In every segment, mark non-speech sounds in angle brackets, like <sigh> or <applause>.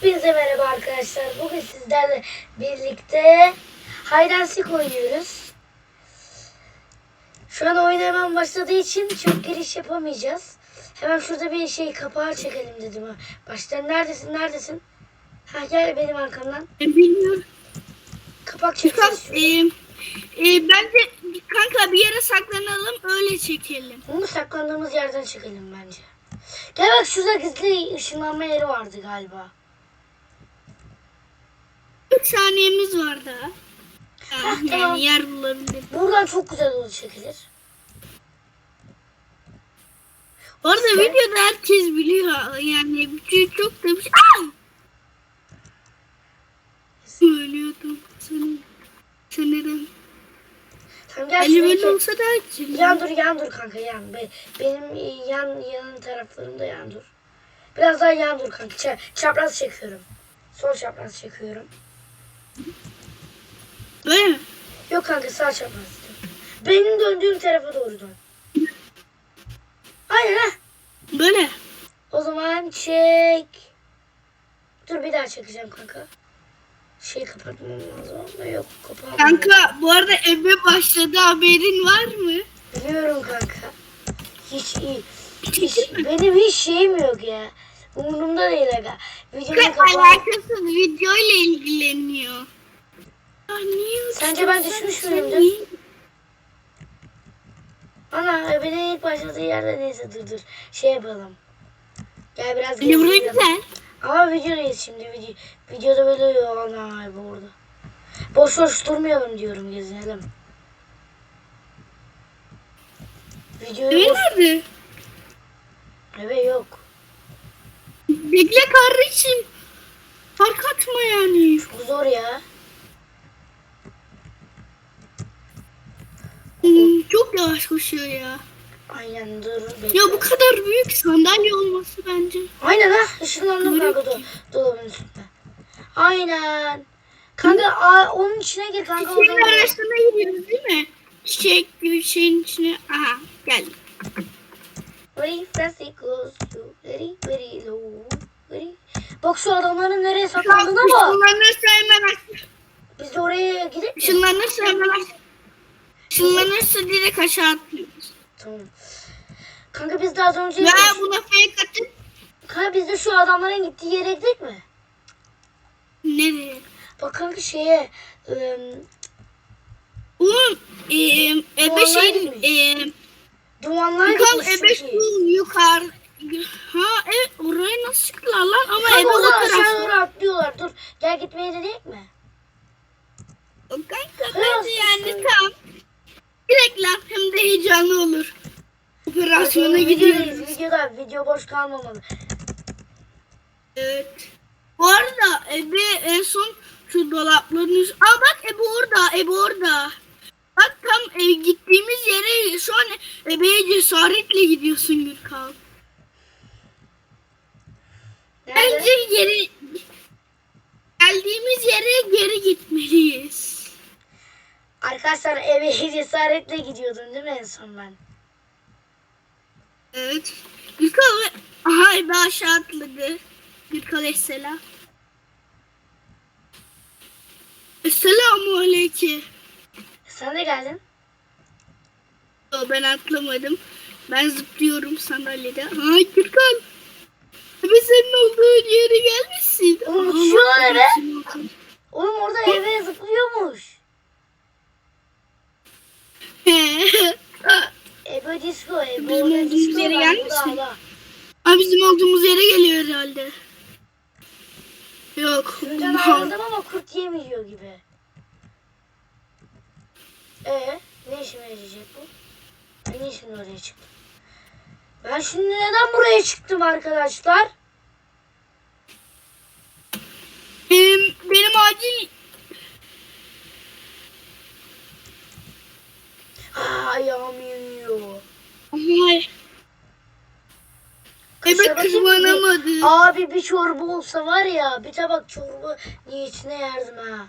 Hepinize merhaba arkadaşlar. Bugün sizlerle birlikte seek oynuyoruz. Şu an oyun hemen başladığı için çok giriş yapamayacağız. Hemen şurada bir şey kapağı çekelim dedim. Baştan neredesin neredesin? Ha gel benim arkamdan. E, Bilmiyorum. Kapak çekeceğiz. e, e, bence kanka bir yere saklanalım öyle çekelim. Bunu saklandığımız yerden çekelim bence. Gel bak şurada gizli ışınlanma yeri vardı galiba. 3 saniyemiz var daha. Yani tamam. yer bulabilir. Buradan çok güzel olur çekilir. Arada Sen- videoda herkes biliyor. Yani bir şey çok da bir şey. Aa! Ölüyordum sanırım. Gel Ali böyle olsa da açayım. Yan dur yan dur kanka yan. Be- Benim yan yanın taraflarımda yan dur. Biraz daha yan dur kanka. Ça- çapraz çekiyorum. Sol çapraz çekiyorum. Böyle mi? Yok kanka sağ çapraz. Benim döndüğüm tarafa doğru dön. Aynen ha. Böyle. O zaman çek. Dur bir daha çekeceğim kanka. Şey kapatmam lazım ama yok kapatmam. Kanka bu arada eve başladı haberin var mı? Biliyorum kanka. Hiç iyi. Hiç, benim hiç şeyim yok ya. Umurumda değil aga. Videonun Kanka kapağı. alakasız video ile ilgileniyor. Ya niye Sence ben düşmüş müyümdür? Ana benim ilk başladığı yerde neyse dur dur. Şey yapalım. Gel biraz burası gezelim. güzel. Ama videodayız şimdi. Video, videoda böyle ana bu orada. Boş boş durmayalım diyorum gezelim. Videoyu Eve boş... nerede? Eve yok. Bekle kardeşim. Fark atma yani. Bu zor ya. Hmm, çok yavaş koşuyor ya. Aynen dur. Bekle. Ya bu kadar büyük sandalye olması bence. Aynen ha. Işınlandım kanka do dolabın üstünde. Aynen. Kanka a, onun içine gir kanka. Çiçeğin arasına gidiyoruz değil mi? Çiçek gibi şeyin içine. Aha gel. Very fast it goes to very very low. Very... Bak şu adamların nereye saklandığına bak. Hemen aç. Biz oraya gidip hemen aç. Işınlanırsa direkt aşağı atlıyoruz. Tamam. Kanka biz de az önce... Ya buna fake atın. Kanka biz de şu adamların gittiği yere gittik mi? Nereye? Bak kanka şeye... ım, Oğlum e, ebe Vallahi şeyin mi? e, dumanlar ebe şu yukarı. Ha evet oraya nasıl çıktılar lan ama Kanka ebe o aşağı doğru atlıyorlar. Dur gel gitmeye dedik mi? Kanka bence yani tam. Direkt lan hem de heyecanlı olur. Operasyona Videodayız, gidiyoruz. Videoda video boş kalmamalı. Evet. Bu arada Ebe en son şu dolapların üst... Aa bak Ebe orada, Ebe orada. Bak tam e, gittiğimiz yere şu an Ebe'ye cesaretle gidiyorsun Gürkan. Bence geri... Geldiğimiz yere geri gitmeliyiz. Arkadaşlar eve cesaretle gidiyordum değil mi en son ben? Evet. Gürkan ve... Aha Ebe aşağı atladı. Gürkan Esselam. Esselamu Aleyküm. Sen de geldin. Ben atlamadım. Ben zıplıyorum sandalyede. Ha Gürkan. Ebe senin olduğun yere gelmişsin. Oğlum, ebe. burasının altı. Oğlum orada eve zıplıyormuş. Ebe disco, Ebe Bizim disco yere gelmişsin. Aa, bizim olduğumuz yere geliyor herhalde. Yok. Şuradan aldım ama kurt yemiyor gibi. Ee, ne işime yarayacak bu? Niye şimdi oraya çıktım? Ben şimdi neden buraya çıktım arkadaşlar? Benim, benim acil Aa, ayağım yanıyor. Bakayım mı? tırmanamadı. Abi bir çorba olsa var ya bir tabak çorba niyetine yerdim ha.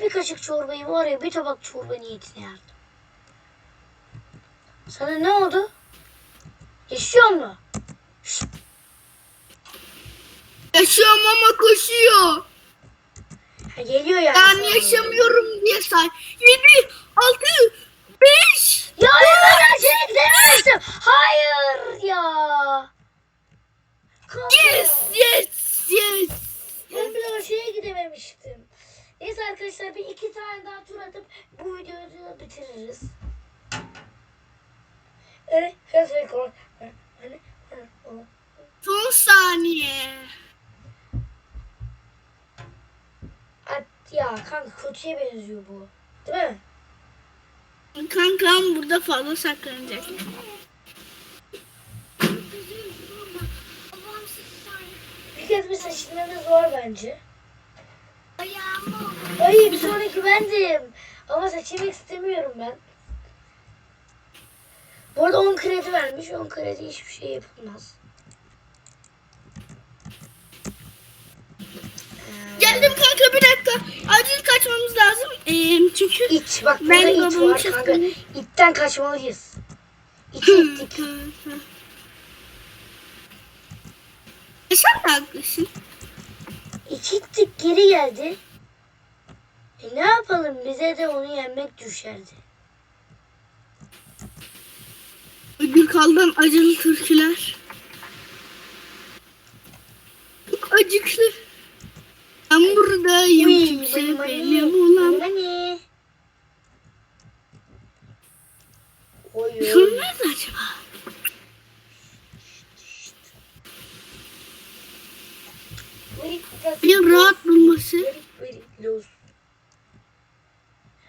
Bir kaşık çorbayı var ya bir tabak çorba niyetine yerdim. Sana ne oldu? Yaşıyor mu? Şşt. Yaşıyorum ama koşuyor. Ha, geliyor yani. Ben sana. yaşamıyorum diye say. 7, 6, 5. Ya ben şey dememiştim. Hayır ya. Yes, yes, yes. Ben bir o şeye gidememiştim. Neyse arkadaşlar bir iki tane daha tur atıp bu videoyu bitiririz. Evet, hız rekor. Son saniye. At ya kanka kötüye benziyor bu. Değil mi? Kankam burada fazla saklanacak. Bir kez bir seçilmemiz var bence. Ay bir sonraki bendim. Ama seçilmek istemiyorum ben. Bu arada 10 kredi vermiş. 10 kredi hiçbir şey yapılmaz. Ee, Geldim kanka bir dakika. Acil kaçmamız lazım. Ee, çünkü İç bak burada Ben it babamın var kanka. İtten kaçmalıyız. İçi <laughs> ittik. E sen de haklısın. İçi ittik geri geldi. E ne yapalım bize de onu yenmek düşerdi. Gürkal'dan acılı türküler. Çok acıklı. Ben buradayım kimse beni bulamaz. Şunu nerede acaba? Bir rahat bulması.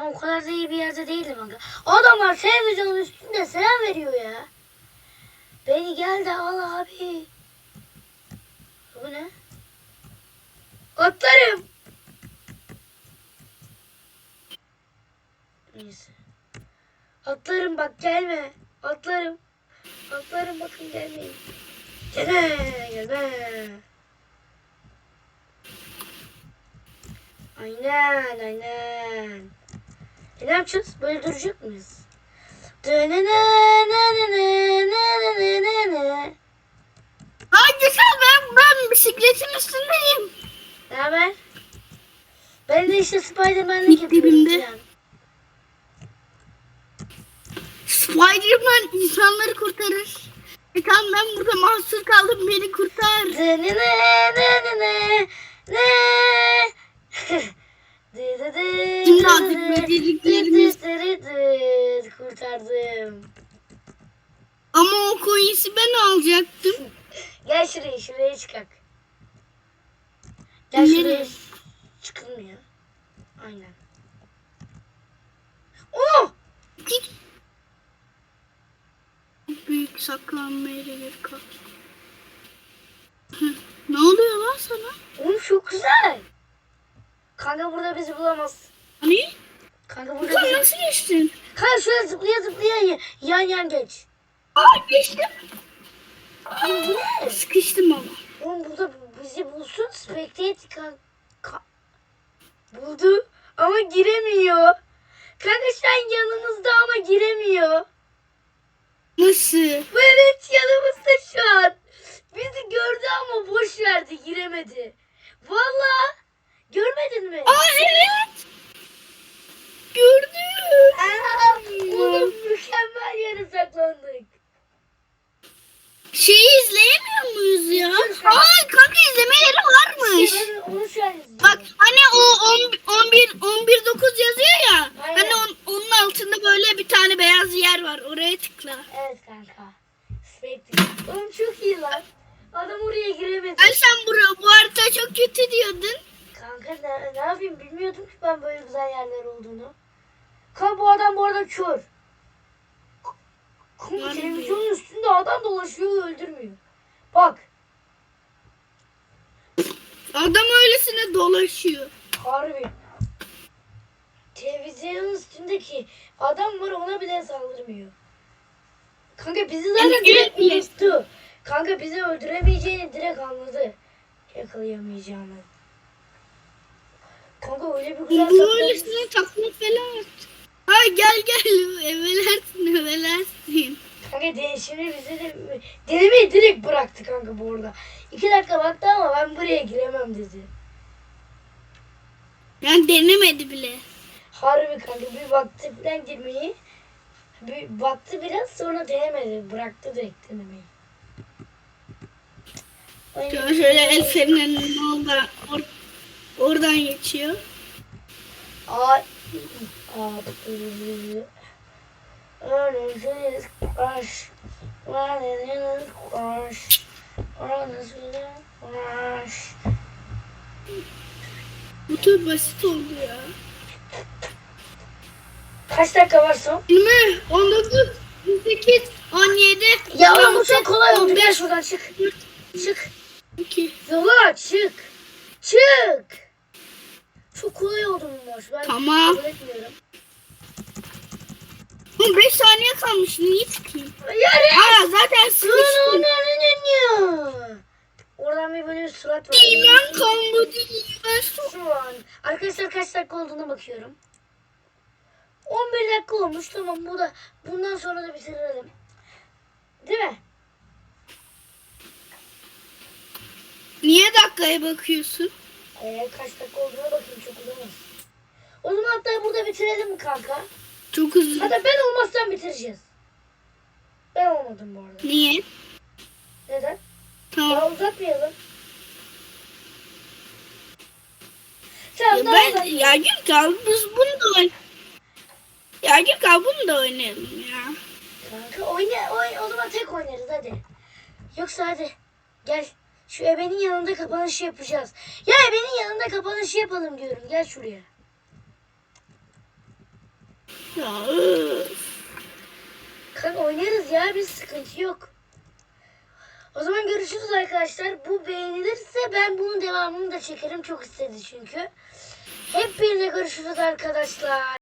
Ya o kadar da iyi bir yerde değildim kanka. Adamlar televizyonun üstünde selam veriyor ya. Beni gel de al abi. Bu ne? Atlarım. Neyse. Atlarım bak gelme. Atlarım. Atlarım bakın gelmeyin. Gelme gelme. Aynen aynen. E ne yapacağız? Böyle duracak mıyız? Ne Ay güzel ben, ben bisikletin üstündeyim. haber? Ben de işte Spiderman'lik yapıyorum. Spiderman insanları kurtarır. E tamam ben burada mahsur kaldım beni kurtar. Ne ne ne ne ne ne Şimdi artık becerdiklerimiz- Kurtardım. Ama o coins'i ben alacaktım. Gel şuraya şuraya çıkak. Gel Nereye? şuraya çıkılmıyor. Aynen. Oh! Git. Büyük saklanma yeri. Hı, Ne oluyor lan sana? Oğlum çok güzel. Kanka burada bizi bulamaz. Hani? Kanka burada Sen bizi... nasıl geçtin? Kanka şöyle zıplaya zıplaya yan yan geç. Aa geçtim. Bu ne? Sıkıştım ama. Oğlum burada bizi bulsun. Spectate ka- ka- buldu ama giremiyor. Kanka şu an yanımızda ama giremiyor. Nasıl? Bu evet yanımızda şu an. Bizi gördü ama boş verdi giremedi. Valla görmedin mi? Aa evet. Gördüm. Aa, oğlum mükemmel yere saklandık. Şeyi izleyemiyor muyuz ya? Aa kanka izleme yeri varmış. Ben onu şu an izliyorum. Bak hani o 10 11 11 9 yazıyor ya. Aynen. Hani on- onun altında böyle bir tane beyaz yer var. Oraya tıkla. Evet kanka. Spectre. Oğlum çok iyi lan. Adam oraya giremedi. Ay sen bura, bu harita çok kötü diyordun. Kanka ne, ne yapayım bilmiyordum ki ben böyle güzel yerler olduğunu. Kanka bu bu arada kör. Kanka televizyonun üstünde adam dolaşıyor öldürmüyor. Bak Adam öylesine dolaşıyor. harbi. Televizyonun üstündeki adam var ona bile saldırmıyor. Kanka bizi zaten Yani direkt unuttu. Kanka bizi öldüremeyeceğini direkt anladı. Yakalayamayacağını. Kanka öyle bir güzel Bu sakladı. öylesine takla falan gel gel evelersin evelersin. Kanka de, şimdi bize de denemeyi direkt bıraktı kanka bu arada. İki dakika baktı ama ben buraya giremem dedi. Yani denemedi bile. Harbi kanka bir baktı falan girmeyi. Bir baktı biraz sonra denemedi. Bıraktı direkt denemeyi. Şöyle, şöyle el fenerinin oradan, or- oradan geçiyor. Ay. Bu tür basit oldu ya. Kaç dakika var son? 20, 19, 18, 17, Ya oğlum bu çok 16, kolay oldu. Gel 15, şuradan çık. Çık. 2. Yola çık. Çık. Çok kolay oldu bu. Ben Tamam. kabul etmiyorum. 5 saniye kalmış. Niye çıkayım? Yani. Aa zaten sıkıştım. Oradan bir böyle bir surat var. İman kalmadı. Ben su- Şu an. Arkadaşlar kaç dakika olduğuna bakıyorum. 11 dakika olmuş. Tamam bu da bundan sonra da bitirelim. Değil mi? Niye dakikaya bakıyorsun? Ee, kaç dakika olduğuna bakayım çok uzamaz. O zaman hatta burada bitirelim mi kanka? Çok hızlı. Hatta ben olmazsam bitireceğiz. Ben olmadım bu arada. Niye? Neden? Tamam. Daha uzatmayalım. Tamam Ya ben uzatmayalım. ya Gürkan biz bunu da oyn- Ya Gürkan bunu da oynayalım ya. Kanka oyna, oy, o zaman tek oynarız hadi. Yoksa hadi gel şu ebenin yanında kapanışı yapacağız. Ya ebenin yanında kapanışı yapalım diyorum. Gel şuraya. Ya. Kanka oynarız ya bir sıkıntı yok. O zaman görüşürüz arkadaşlar. Bu beğenilirse ben bunun devamını da çekerim. Çok istedi çünkü. Hep birlikte görüşürüz arkadaşlar.